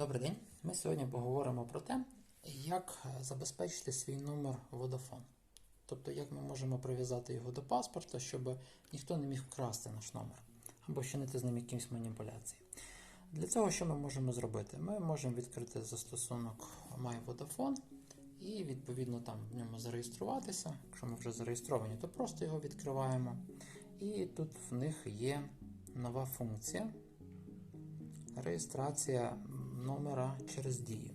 Добрий день. Ми сьогодні поговоримо про те, як забезпечити свій номер Vodafone. Тобто, як ми можемо прив'язати його до паспорта, щоб ніхто не міг вкрасти наш номер або чинити з ним якісь маніпуляції. Для цього що ми можемо зробити? Ми можемо відкрити застосунок MyVodafone і відповідно там в ньому зареєструватися. Якщо ми вже зареєстровані, то просто його відкриваємо. І тут в них є нова функція реєстрація номера через дію.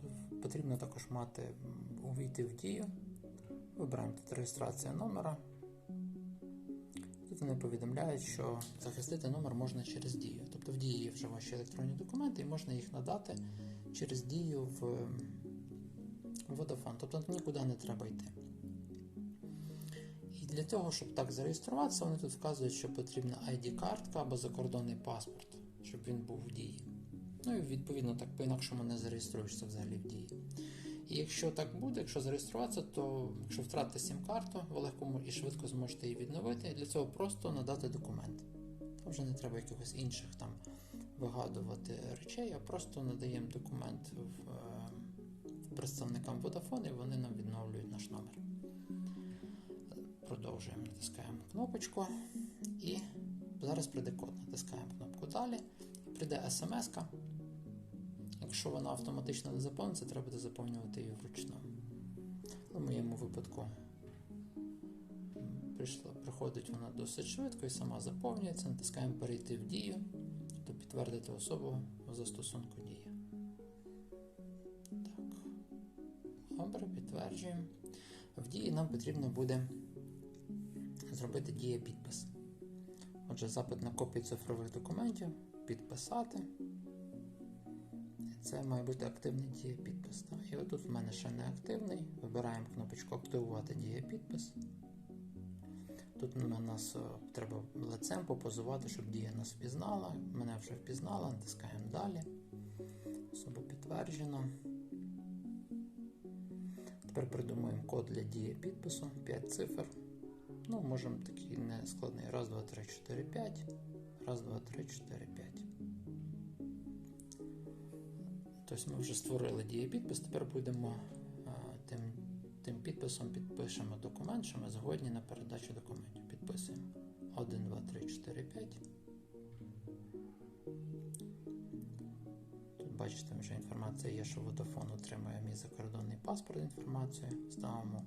Тут потрібно також мати увійти в дію. Вибираємо тут реєстрація номера. Тут вони повідомляють, що захистити номер можна через дію. Тобто в дії є вже ваші електронні документи і можна їх надати через дію в Vodafone. Тобто нікуди не треба йти. І для того, щоб так зареєструватися, вони тут вказують, що потрібна ID-картка або закордонний паспорт, щоб він був в дії. Ну і відповідно так по-інакшому не зареєструєшся взагалі в дії. І якщо так буде, якщо зареєструватися, то якщо втратите сім-карту, ви легко і швидко зможете її відновити. Для цього просто надати документ. Там вже не треба якихось інших там вигадувати речей, а просто надаємо документ в, е, представникам Vodafone і вони нам відновлюють наш номер. Продовжуємо, натискаємо кнопочку і зараз прийде код. Натискаємо кнопку далі. Прийде смс-ка. Якщо вона автоматично не заповниться, треба буде заповнювати її вручну. В моєму випадку прийшла, приходить вона досить швидко і сама заповнюється. Натискаємо перейти в дію, тобто підтвердити особу в застосунку дія. Так. Добре, підтверджуємо. В дії нам потрібно буде зробити дія підпис. Отже, запит на копію цифрових документів, підписати. Це має бути активний дієпідпис. І отут в мене ще не активний. Вибираємо кнопочку Активувати дієпідпис. Тут на нас е, треба лицем попозувати, щоб дія нас впізнала. Мене вже впізнала, натискаємо далі. Особу підтверджено. Тепер придумуємо код для дії підпису 5 цифр. Ну, можемо такий не складний. Раз, два, три, чотири, п'ять. Раз, два, три, чотири, п'ять. Тобто ми вже створили дієпідпис, тепер будемо тим, тим підписом підпишемо документ, що ми згодні на передачу документів. Підписуємо 1, 2, 3, 4, 5. Тут бачите, вже інформація є, що Vodafone отримує мій закордонний паспорт інформацію. Ставимо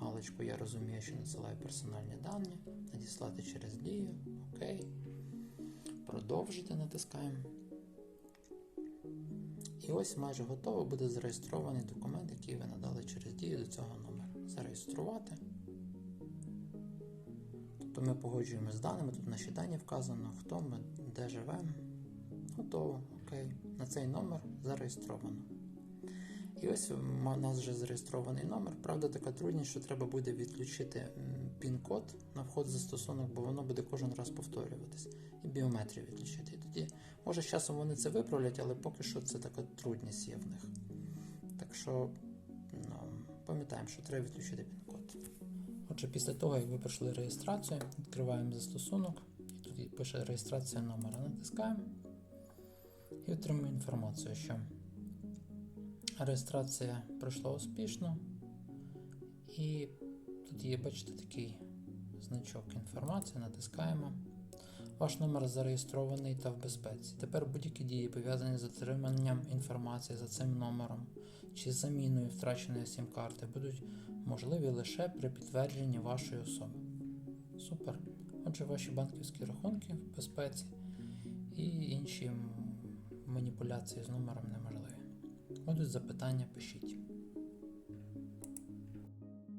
галочку Я розумію, що надсилаю персональні дані. Надіслати через дію. Окей. Продовжити натискаємо. І ось майже готово буде зареєстрований документ, який ви надали через дію до цього номера. Зареєструвати. Тобто ми погоджуємо з даними, тут наші дані вказано, хто ми, де живемо. Готово, окей. На цей номер зареєстровано. І ось у нас вже зареєстрований номер. Правда, така трудність, що треба буде відключити пін-код на вход застосунок, бо воно буде кожен раз повторюватись. І біометрію відключити. І тоді, може, з часом вони це виправлять, але поки що це така трудність є в них. Так що ну, пам'ятаємо, що треба відключити пін-код. Отже, після того, як ви пройшли реєстрацію, відкриваємо застосунок, і тут пише реєстрація номера. Натискаємо і отримуємо інформацію, що реєстрація пройшла успішно. І тут є, бачите, такий значок інформації, натискаємо. Ваш номер зареєстрований та в безпеці. Тепер будь-які дії пов'язані з отриманням інформації за цим номером чи заміною втраченої сім-карти будуть можливі лише при підтвердженні вашої особи. Супер. Отже, ваші банківські рахунки в безпеці і інші маніпуляції з номером неможливі. Будуть запитання, пишіть.